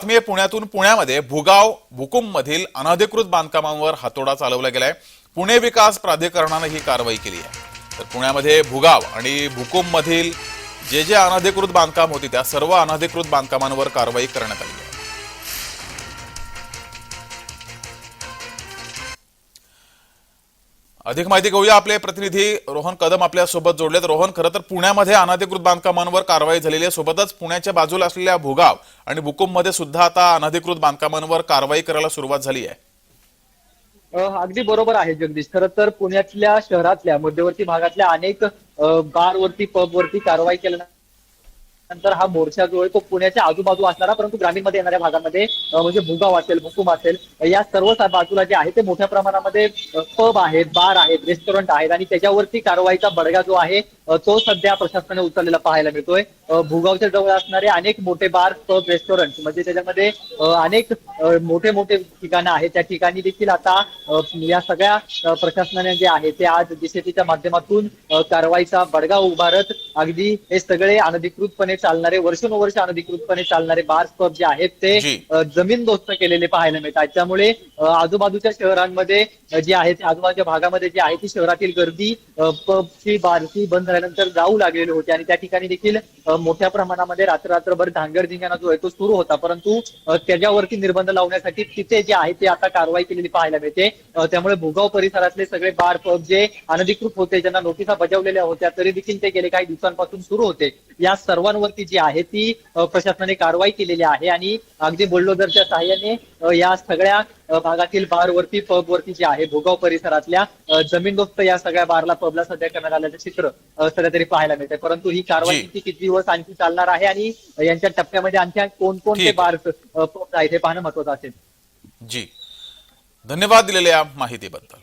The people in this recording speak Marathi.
बातमी पुण्यातून पुण्यामध्ये भुगाव भुकुम मधील अनधिकृत बांधकामांवर हातोडा चालवला गेलाय. पुणे विकास प्राधिकरणानं ही कारवाई केली आहे. तर पुण्यामध्ये भुगाव आणि भुकुम मधील जे जे अनधिकृत बांधकाम होती त्या सर्व अनधिकृत बांधकामांवर कारवाई करण्यात आली आहे. अधिक माहिती घेऊया आपले प्रतिनिधी. रोहन कदम आपल्यासोबत जोडलेत. रोहन खरं तर पुण्यामध्ये अनधिकृत बांधकामांवर कारवाई झालेली आहे. सोबतच पुण्याच्या बाजूला असलेल्या भूगाव आणि बुकुममध्ये सुद्धा आता अनधिकृत बांधकामांवर कारवाई करायला सुरुवात झाली आहे. अगदी बरोबर आहे जगदीश. खरं तर पुण्यातल्या शहरातल्या मध्यवर्ती भागातल्या अनेक बारवरती पबवरती कारवाई नंतर हा मोर्चा जो आहे तो पुण्याच्या आजूबाजू असणारा परंतु ग्रामीणमध्ये येणाऱ्या भागामध्ये म्हणजे भुगाव असेल भुकुम असेल या सर्व बाजूला जे आहे ते मोठ्या प्रमाणामध्ये पब आहेत बार आहेत रेस्टॉरंट आहेत आणि त्याच्यावरती कारवाईचा बडगा जो आहे तो सध्या प्रशासनाने उचललेला पाहायला मिळतोय. भुगावच्या जवळ असणारे अनेक मोठे बार पब रेस्टॉरंट म्हणजे त्याच्यामध्ये अनेक मोठे मोठे ठिकाणं आहेत. त्या ठिकाणी देखील आता या सगळ्या प्रशासनाने जे आहे ते आज दिशेच्या माध्यमातून कारवाईचा बडगा उभारत अगदी हे सगळे अनधिकृतपणे चालणारे वर्षानुवर्ष अनधिकृतपणे चालणारे बार पब जे आहेत ते जी. अ, जमीनदोस्त केलेले पाहायला मिळतात. त्यामुळे आजूबाजूच्या शहरांमध्ये जे आहे ते आजूबाजूच्या भागामध्ये जे आहे ती शहरातील गर्दी पबची बारची बंद झाल्यानंतर जाऊ लागलेली होती. आणि त्या ठिकाणी देखील मोठ्या प्रमाणामध्ये रात्र रात्रभर धांगडधिंगाणा जो आहे तो सुरू होता. परंतु त्याच्यावरती निर्बंध लावण्यासाठी तिथे जे आहे ते आता कारवाई केलेली पाहायला मिळते. त्यामुळे भुगाव परिसरातले सगळे बार पब जे अनधिकृत होते ज्यांना नोटिसा बजावलेल्या होत्या तरी देखील ते गेले काही दिवसांपासून सुरू होते. या सर्वांवरती जी आहे ती प्रशासनाने कारवाई केलेली आहे. आणि अगदी बुलडोजरच्या सहाय्याने या सगळ्या भागातील बारवरती पबवरती जे आहे भोगाव परिसरातल्या जमीनदोस्त या सगळ्या बारला पबला सध्या करण्यात आल्याचं चित्र सध्या तरी पाहायला मिळते परंतु ही कारवाई जी. किती किती दिवस आणखी चालणार आहे आणि यांच्या टप्प्यामध्ये आणखी कोणकोणते ठीक. बार पब आहेत हे पाहणं महत्वाचं असेल. जी. धन्यवाद दिलेल्या माहितीबद्दल.